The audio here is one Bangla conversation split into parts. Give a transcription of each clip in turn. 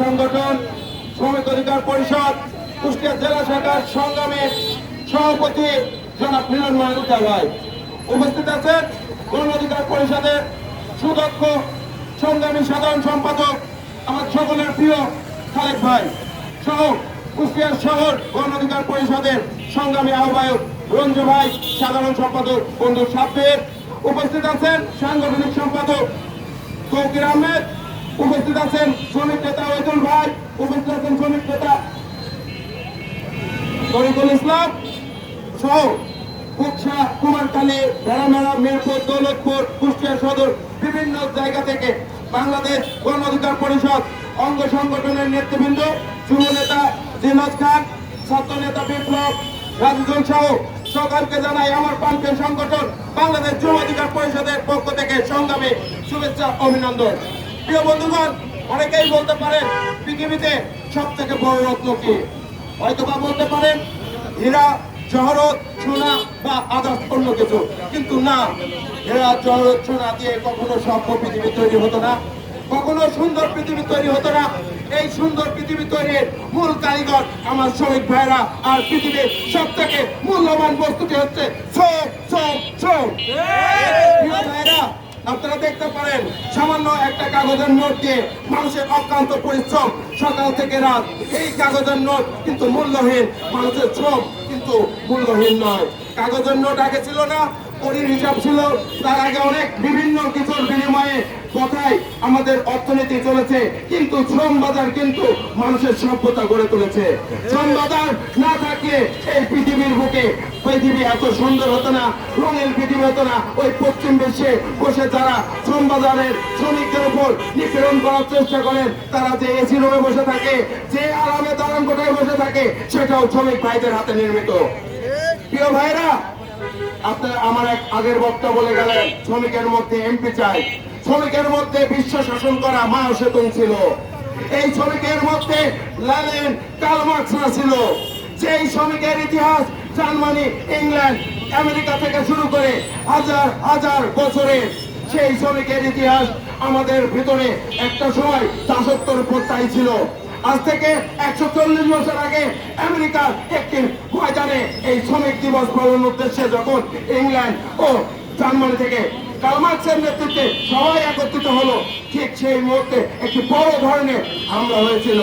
সংগঠন, শ্রমিক অধিকার পরিষদ, কুষ্টিয়া জেলা শাখার সংগ্রামের সভাপতি জনাব মিলন মাহমুদা ভাই। উপস্থিত আছেন গণ অধিকার পরিষদের সুদক্ষ, সংগ্রামী সাধারণ সম্পাদক আমার সকলের প্রিয় খালেক ভাই সহ কুষ্টিয়া শহর গণ অধিকার পরিষদের সংগ্রামী আহ্বায়ক রঞ্জু ভাই, সাধারণ সম্পাদক বন্ধু সাব্বির। উপস্থিত আছেন সাংগঠনিক সম্পাদক তৌকির আহমেদ উপস্থিত আছেন শ্রমিক নেতা ওয়েদুল ভাই, উপস্থিত আছেন শ্রমিক নেতা তরিকুল ইসলাম সহ কুকসা কুমারকালী ভেড়ামেড়া মিরপুর, দৌলতপুর, কুষ্টিয়া সদর, বিভিন্ন জায়গা থেকে বাংলাদেশ গণ অধিকার পরিষদ অঙ্গ সংগঠনের নেতৃবৃন্দ, যুব নেতা জিনাজ খান, ছাত্র নেতা বিপ্লব রাজুজন সহ সকলকে জানাই আমার প্রান্তীয় সংগঠন বাংলাদেশ যুব অধিকার পরিষদের পক্ষ থেকে সংগ্রামে শুভেচ্ছা, অভিনন্দন। প্রিয় বন্ধুগণ, অনেকেই বলতে পারেন পৃথিবীতে সব থেকে বড় রত্ন কি? বলতে পারেন হীরা, জহরত সোনা বা আদার্স অন্য কিছু। কিন্তু না, হীরা, জহরত সোনা দিয়ে কখনো সভ্য পৃথিবী তৈরি হতো না। কখনো সুন্দর পৃথিবী তৈরি হতো না। এই সুন্দর পৃথিবী তৈরির মূল কারিগর আমার শ্রমিক ভাইরা আর পৃথিবীর সব থেকে মূল্যবান বস্তুটি হচ্ছে আপনারা দেখতে পারেন, সামান্য একটা কাগজের নোট দিয়ে মানুষের অক্লান্ত পরিশ্রম সকাল থেকে রাত। এই কাগজের নোট কিন্তু মূল্যহীন, মানুষের শ্রম কিন্তু মূল্যহীন নয়। কাগজের নোট আগে ছিল না করির হিসাব ছিল। তার আগে অনেক বিভিন্ন কিছুর বিনিময়ে কথাই আমাদের অর্থনীতি চলেছে, কিন্তু শ্রম বাজার কিন্তু মানুষের সভ্যতা গড়ে তুলেছে। শ্রম বাজার না থাকলে এই পৃথিবীর বুকে পৃথিবী এত সুন্দর হতো না রঙিন পৃথিবী হতো না। ওই পশ্চিম বিশ্বে বসে যারা শ্রম বাজারের শ্রমিকদের উপর নিপীড়ন করার চেষ্টা করেন, তারা যে এসি রুমে বসে থাকে, যে আরামে দালান কোঠায় বসে থাকে, সেটাও শ্রমিক ভাইদের হাতে নির্মিত। প্রিয় ভাইরা আপনার আমার এক আগের বক্তা বলে গেলেন, শ্রমিকের মধ্যে এমপি চাই। শ্রমিকের মধ্যে বিশ্ব শাসন করা মা সেতন ছিল। এই শ্রমিকের মধ্যে লেলেন কালমার্কসরা ছিল। সেই শ্রমিকের ইতিহাস জার্মানি, ইংল্যান্ড, আমেরিকা থেকে শুরু করে হাজার হাজার বছরের সেই শ্রমিকের ইতিহাস আমাদের ভিতরে একটা সময় দাসত্বর প্রত্যায় ছিল। আজ থেকে একশো চল্লিশ বছর আগে আমেরিকার একটি ময়দানে এই শ্রমিক দিবস পালনের উদ্দেশ্যে যখন ইংল্যান্ড ও জার্মানি থেকে কালমার্ক্সের নেতৃত্বে সবাই একত্রিত হলো, ঠিক সেই মুহূর্তে একটি বড় ধরনের হামলা হয়েছিল।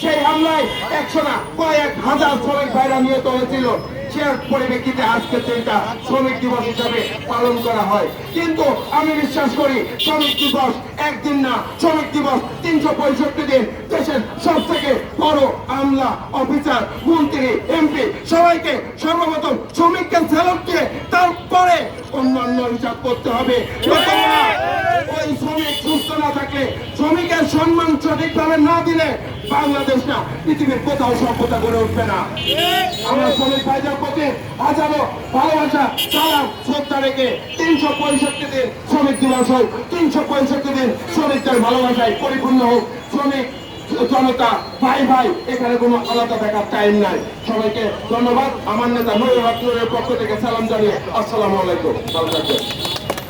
সেই হামলায় একশো না, কয়েক হাজার শ্রমিক ভাইরা নিহত হয়েছিল। সে পরিপ্রেক্ষিতে আজকে দিনটা শ্রমিক দিবস হিসাবে পালন করা হয়। কিন্তু আমি বিশ্বাস করি, শ্রমিক দিবস একদিন না, শ্রমিক দিবস তিনশো পঁয়ষট্টি দিন দেশের সব থেকে বড় আমলা অফিসার, মন্ত্রী, এমপি, সবাইকে সর্বপ্রথম শ্রমিককে স্যালুট দিয়ে তারপরে অন্যান্য হিসাব করতে হবে নতুবা ওই শ্রমিক সুস্থ না থাকলে শ্রমিকের সম্মান সঠিকভাবে না দিলে বাংলাদেশ না পৃথিবীর কোথাও সভ্যতা গড়ে উঠবে না। আমরা শ্রমিক ভাইদের প্রতি হাজারো ভালোবাসা, সালাম, শ্রদ্ধা রেখে তিনশো পঁয়ষট্টি দিন শ্রমিক দিবস হোক, তিনশো পঁয়ষট্টি দিন শ্রমিকদের ভালোবাসায় পরিপূর্ণ হোক। শ্রমিক, জনতা, ভাই ভাই, এখানে কোনো আলাদা দেখার টাইম নাই। সবাইকে ধন্যবাদ। আমার নেতা নৈর পক্ষ থেকে সালাম জানিয়ে আসসালামু আলাইকুম।